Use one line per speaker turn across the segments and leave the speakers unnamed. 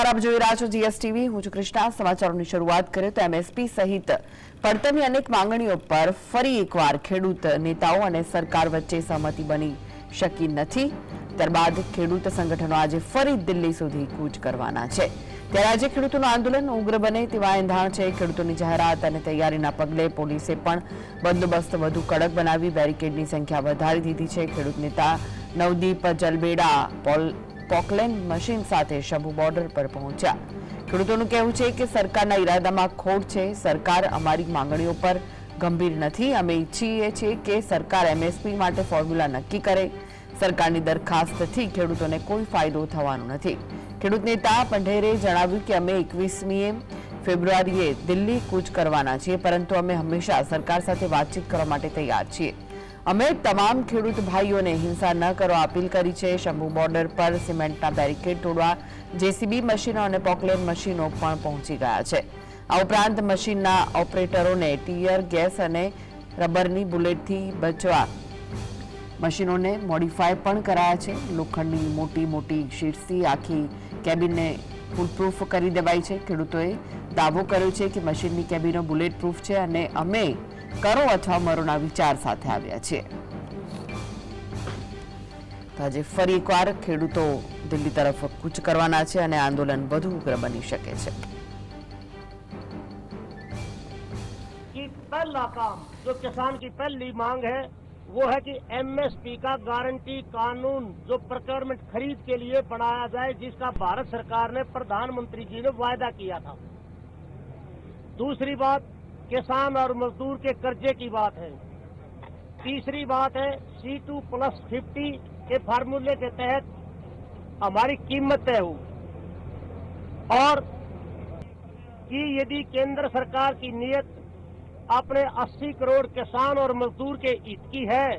નમસ્કાર, આપ જોઈ રહ્યા છો જીએસટીવી હું છું કૃષ્ણા. સમાચારોની શરૂઆત કરીએ તો એમએસપી સહિત પડતરની અનેક માંગણીઓ પર ફરી એકવાર ખેડૂત નેતાઓ અને સરકાર વચ્ચે સહમતિ બની શકી નથી. ત્યારબાદ ખેડૂત સંગઠનો આજે ફરી દિલ્હી સુધી કૂચ કરવાના છે. ત્યારે આજે ખેડૂતોનું આંદોલન ઉગ્ર બને તેવા એંધાણ છે. ખેડૂતોની જાહેરાત અને તૈયારીના પગલે પોલીસે પણ બંદોબસ્ત વધુ કડક બનાવી. બેરિકેડની સંખ્યા વધારી દીધી છે. ખેડૂત નેતા નવદીપ જલબેડા, પોલ પોકલેન મશીન સાથે શંભુ બોર્ડર પર પહોંચ્યા. ખેડૂતોનું કહેવું છે કે સરકારના ઈરાદામાં ખોટ છે. સરકાર અમારી માંગણીઓ પર ગંભીર નથી. અમે ઈચ્છીએ છીએ કે સરકાર એમએસપી માટે ફોર્મ્યુલા નક્કી કરે. સરકારની દરખાસ્તથી ખેડૂતોને કોઈ ફાયદો થવાનો નથી. ખેડૂત નેતા પંઢેરે જણાવ્યું કે અમે એકવીસમીએ ફેબ્રુઆરીએ દિલ્હી કૂચ કરવાના છીએ, પરંતુ અમે હંમેશા સરકાર સાથે વાતચીત કરવા માટે તૈયાર છીએ. અમે તમામ ખેડૂત ભાઈઓને હિંસા ન કરવા અપીલ કરી છે. શંભુ બોર્ડર પર સિમેન્ટના બેરિકેડ તોડવા જેસીબી મશીનો અને પોકલેન મશીનો પણ પહોંચી ગયા છે. આ ઉપરાંત મશીનના ઓપરેટરોને ટીયર, ગેસ અને રબરની બુલેટથી બચવા મશીનોને મોડિફાય પણ કરાયા છે. લોખંડની મોટી મોટી શીટ્સથી આખી કેબિનને ફૂલપ્રૂફ કરી દેવાઈ છે. ખેડૂતોએ દાવો કર્યો છે કે મશીનની કેબિનો બુલેટ પ્રૂફ છે અને અમે કરો અથવા મરોના વિચાર સાથે આવ્યા છીએ તો આજે ફરી એકવાર ખેડૂતો દિલ્હી તરફ કૂચ કરવાના છે અને આંદોલન વધુ ઉગ્ર બની શકે છે
कि पहला काम जो किसान की पहली मांग है वो है कि एमएसपी का गारंटी कानून जो प्रोक्योरमेंट खरीद के लिए बनाया जाए जिसका भारत सरकार ने प्रधानमंत्री जी ने वायदा किया था दूसरी बात किसान और मजदूर के कर्जे की बात है। तीसरी बात है सी टू प्लस फिफ्टी के फार्मूले के तहत हमारी कीमत तय हो। और कि यदि केंद्र सरकार की नीयत अपने 80 करोड़ किसान और मजदूर के हित की है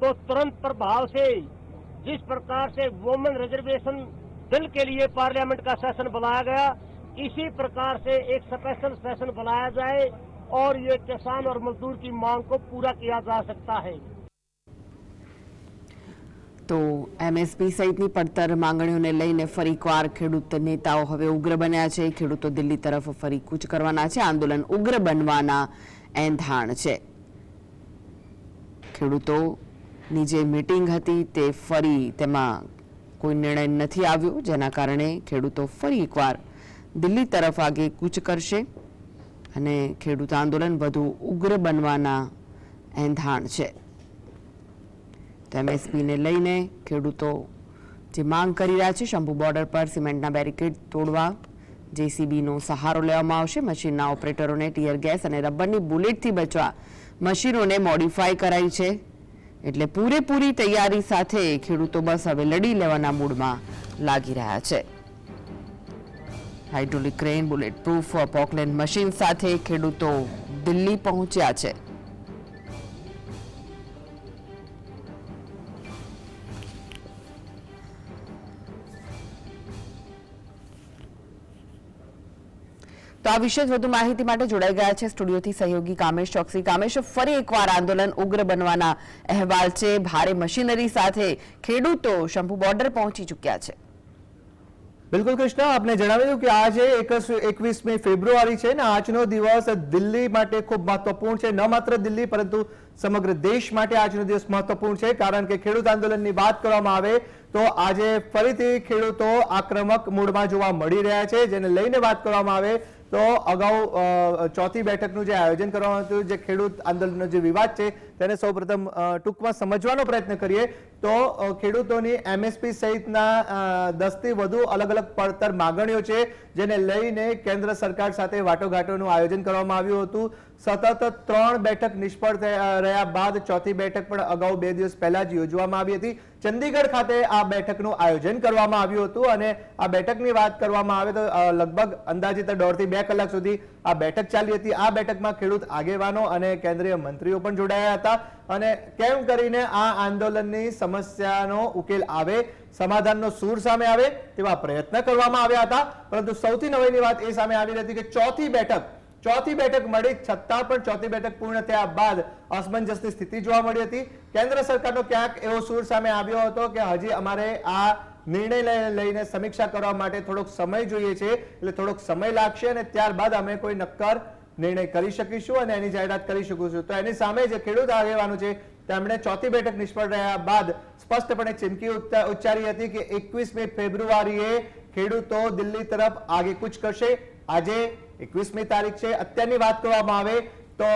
तो तुरंत प्रभाव से जिस प्रकार से वुमेन रिजर्वेशन बिल के लिए पार्लियामेंट का सेशन बुलाया गया, इसी प्रकार से एक स्पेशल सेशन बुलाया जाए और ये किसान और मजदूर की मांग को पूरा किया जा सकता है
તો એમએસપી સહિતની પડતર માંગણીઓને લઈને ફરી એકવાર ખેડૂત નેતાઓ હવે ઉગ્ર બન્યા છે ખેડૂતો દિલ્હી તરફ ફરી કૂચ કરવાના છે આંદોલન ઉગ્ર બનવાના એંધાણ છે ખેડૂતોની જે મીટિંગ હતી તે ફરી તેમાં કોઈ નિર્ણય નથી આવ્યો જેના કારણે ખેડૂતો ફરી એકવાર દિલ્હી તરફ આગે કૂચ કરશે અને ખેડૂત આંદોલન વધુ ઉગ્ર બનવાના એંધાણ છે. તો એમએસપીને લઈને ખેડૂતો જે માંગ કરી રહ્યા છે, શંભુ બોર્ડર પર સિમેન્ટના બેરિકેડ તોડવા, જેસીબીનો સહારો લેવામાં આવશે, મશીનના ઓપરેટરોને ટીયર ગેસ અને રબરની બુલેટથી બચવા મશીનોને મોડિફાઈ કરાઈ છે. એટલે પૂરેપૂરી તૈયારી સાથે ખેડૂતો બસ હવે લડી લેવાના મૂડમાં લાગી રહ્યા છે. Hydraulic crane bulletproof poclain machine સાથે ખેડૂતો દિલ્હી પહોંચ્યા છે. તો આ વિશે વધુ માહિતી માટે જોડાઈ ગયા છે સ્ટુડિયોથી સહયોગી કામેશ ચોકસી. કામેશ, ફરી એકવાર આંદોલન ઉગ્ર બનવાના અહેવાલ છે. ભારે મશીનરી સાથે ખેડૂતો શંભુ બોર્ડર પહોંચી ચૂક્યા છે.
બિલકુલ કૃષ્ણ, આપને જણાવ્યું કે આજે એકવીસમી ફેબ્રુઆરી છે ને, આજનો દિવસ દિલ્હી માટે ખૂબ મહત્વપૂર્ણ છે. ન માત્ર દિલ્હી, પરંતુ સમગ્ર દેશ માટે આજનો દિવસ મહત્વપૂર્ણ છે. કારણ કે ખેડૂત આંદોલનની વાત કરવામાં આવે તો આજે ફરીથી ખેડૂતો આક્રમક મૂડમાં જોવા મળી રહ્યા છે. જેને લઈને વાત કરવામાં આવે તો અગાઉ ચોથી બેઠકનું જે આયોજન કરવામાં આવ્યું જે ખેડૂત આંદોલનનો જે વિવાદ છે તેને સૌપ્રથમ પ્રથમ ટૂંકમાં સમજવાનો પ્રયત્ન કરીએ તો ખેડૂતોની એમએસપી સહિતના દસથી વધુ અલગ અલગ પડતર માગણીઓ છે, જેને લઈને કેન્દ્ર સરકાર સાથે વાટોઘાટોનું આયોજન કરવામાં આવ્યું હતું. સતત ત્રણ બેઠક નિષ્ફળ રહ્યા બાદ ચોથી બેઠક પણ અગાઉ બે દિવસ પહેલા જ યોજવામાં આવી હતી. ચંદીગઢ ખાતે આ બેઠકનું આયોજન કરવામાં આવ્યું હતું અને આ બેઠકની વાત કરવામાં આવે તો લગભગ અંદાજિત દોઢથી બે કલાક સુધી આ બેઠક ચાલી હતી. આ બેઠકમાં ખેડૂત આગેવાનો અને કેન્દ્રીય મંત્રીઓ પણ જોડાયા હતા. અને કેમ કરીને આ આંદોલનની સમસ્યાનો ઉકેલ આવે, સમાધાનનો સૂર સામે આવે તેવા પ્રયત્ન કરવામાં આવ્યા હતા. પરંતુ સૌથી નવીની વાત એ સામે આવી હતી કે ચોથી બેઠક ચોથી બેઠક મળી છતાં પણ ચોથી બેઠક પૂર્ણ થયા બાદ અસમંજસની સ્થિતિ જોવા મળી હતી. કેન્દ્ર સરકારનો ક્યાંક એવો સૂર સામે આવ્યો હતો કે હજી અમારે આ નિર્ણય લઈ- લઈને સમીક્ષા કરવા માટે થોડોક સમય જોઈએ છે, એટલે થોડોક સમય લાગશે અને ત્યારબાદ અમે કોઈ નક્કર નિર્ણય કરી શકીશું અને એની જાહેરાત કરી શકીશું તો એની સામે જે ખેડૂત આગેવાનો છે, તેમણે ચોથી બેઠક નિષ્ફળ રહ્યા બાદ સ્પષ્ટપણે ચીમકી ઉચ્ચા- ઉચ્ચારી હતી કે એકવીસમી ફેબ્રુઆરીએ ખેડૂતો દિલ્હી તરફ આગેકૂચ કરશે. આજે એકવીસમી તારીખ છે. અત્યારની વાત કરવામાં આવે તો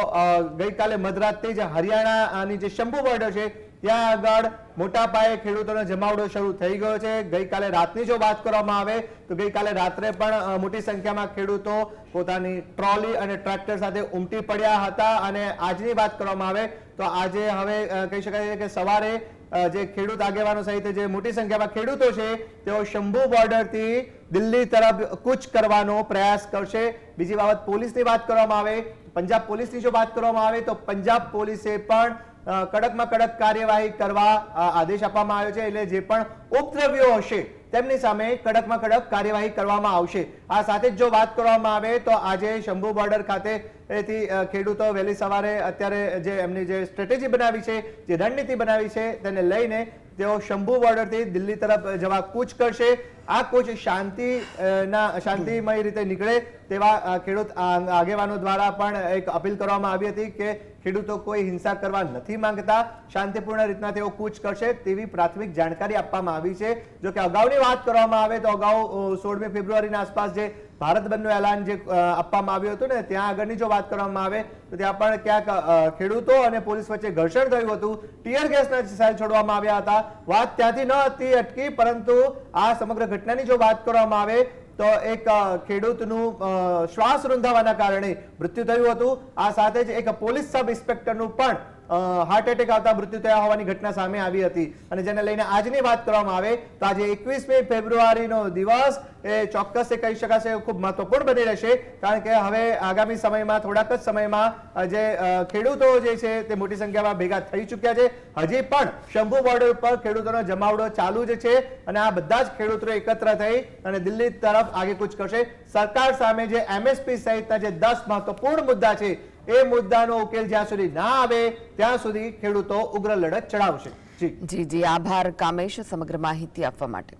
ગઈકાલે મધરાતથી જે હરિયાણાની જે શંભુ બોર્ડર છે ત્યાં આગળ મોટા પાયે ખેડૂતોનો જમાવડો શરૂ થઈ ગયો છે. ગઈકાલે રાતની જો વાત કરવામાં આવે, તો ગઈકાલે રાત્રે પણ મોટી સંખ્યામાં ખેડૂતો પોતાની ટ્રોલી અને ટ્રેક્ટર સાથે ઉમટી પડ્યા હતા અને આજની વાત કરવામાં આવે, તો આજે હવે કહી શકાય કે સવારે જે ખેડૂત આગેવાનો સહિત જે મોટી સંખ્યામાં ખેડૂતો છે, તેઓ શંભુ બોર્ડરથી દિલ્હી તરફ કૂચ કરવાનો પ્રયાસ કરશે. બીજી બાબત પોલીસની વાત કરવામાં આવે પંજાબ પોલીસની જો વાત કરવામાં આવે, તો પંજાબ પોલીસે પણ કડકમાં કડક કાર્યવાહી કરવા આદેશ આપવામાં આવ્યો છે એટલે જે પણ ઉપદ્રવ્યો હશે, તેમની સામે કડકમાં કડક કાર્યવાહી કરવામાં આવશે. આ સાથે જ જો વાત કરવામાં આવે તો આજે શંભુ બોર્ડર ખાતે એથી ખેડૂતો વહેલી સવારે અત્યારે જે એમની જે સ્ટ્રેટેજી બનાવી છે, જે રણનીતિ બનાવી છે, તેને લઈને તેઓ શંભુ બોર્ડરથી દિલ્હી તરફ જવા કૂચ કરશે. આ કૂચ શાંતિ ના, શાંતિમય રીતે નીકળે તેવા ખેડૂત આગેવાનો દ્વારા પણ એક અપીલ કરવામાં આવી હતી કે ખેડૂતો કોઈ હિંસા કરવા નથી માંગતા. શાંતિપૂર્ણ રીતના તેઓ કૂચ કરશે તેવી પ્રાથમિક જાણકારી આપવામાં આવી છે. જો કે અગાઉની વાત કરવામાં આવે તો અગાઉ સોળમી ફેબ્રુઆરીના આસપાસ જે ભારત બંધનું એલાન જે આપવામાં આવ્યું હતું ને, ત્યાં આગળની જો વાત કરવામાં આવે, તો ત્યાં પણ ક્યાંક ખેડૂતો અને પોલીસ વચ્ચે ઘર્ષણ થયું હતું. ટીયર ગેસના સેલ છોડવામાં આવ્યા હતા. વાત ત્યાંથી ન હતી અટકી, પરંતુ આ સમગ્ર ઘટનાની જો વાત કરવામાં આવે, તો એક ખેડૂતનું શ્વાસ રૂંધાવાના કારણે મૃત્યુ થયું હતું. આ સાથે જ એક પોલીસ સબ ઇન્સ્પેક્ટરનું પણ હાર્ટ એટેક આવતા મૃત્યુ થયા હોવાની ઘટના સામે આવી હતી. અને જેને લઈને આજની વાત કરવામાં આવે, તો આજે એકવીસમી ફેબ્રુઆરીનો દિવસ. એ ચોક્કસ એ કહી શકાશે ખૂબ મહત્વપૂર્ણ બની રહેશે, કારણ કે હવે આગામી સમયમાં, થોડાક જ સમયમાં જે ખેડૂતો જે છે, તે મોટી સંખ્યામાં ભેગા થઈ ચૂક્યા છે. હજી પણ શંભુ બોર્ડર ઉપર ખેડૂતોનો જમાવડો ચાલુ જ છે અને આ બધા જ ખેડૂતો એકત્ર થઈ અને દિલ્હી તરફ આગેકૂચ કરશે. સરકાર સામે જે એમએસપી સહિતના જે દસ મહત્વપૂર્ણ મુદ્દા છે એ મુદ્દાનો ઉકેલ જ્યાં સુધી ના આવે, ત્યાં સુધી ખેડૂતો ઉગ્ર લડત ચડાવશે.
જી. જી આભાર કામેશ સમગ્ર માહિતી આપવા માટે.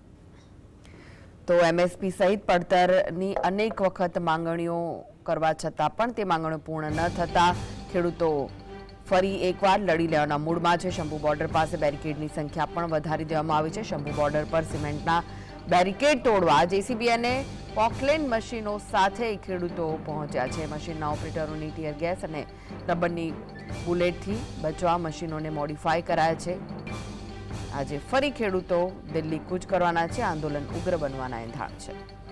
તો એમએસપી સહિત પડતરની અનેક વખત માંગણીઓ કરવા છતાં પણ તે માંગણીઓ પૂર્ણ ન થતાં ખેડૂતો ફરી એકવાર લડી લેવાના મૂડમાં છે. શંભુ બોર્ડર પાસે બેરિકેડની સંખ્યા પણ વધારી દેવામાં આવી છે. શંભુ બોર્ડર પર સિમેન્ટના બેરિકેડ તોડવા જેસીબી અને પોકલેન મશીનો સાથે ખેડૂતો પહોંચ્યા છે. મશીનના ઓપરેટરોની ટીયર ગેસ અને રબરની બુલેટથી બચવા મશીનોને મોડિફાય કરાયા છે. આજે ફરી ખેડૂતો દિલ્હી કૂચ કરવાના છે. આંદોલન ઉગ્ર બનવાના એંધાણ છે.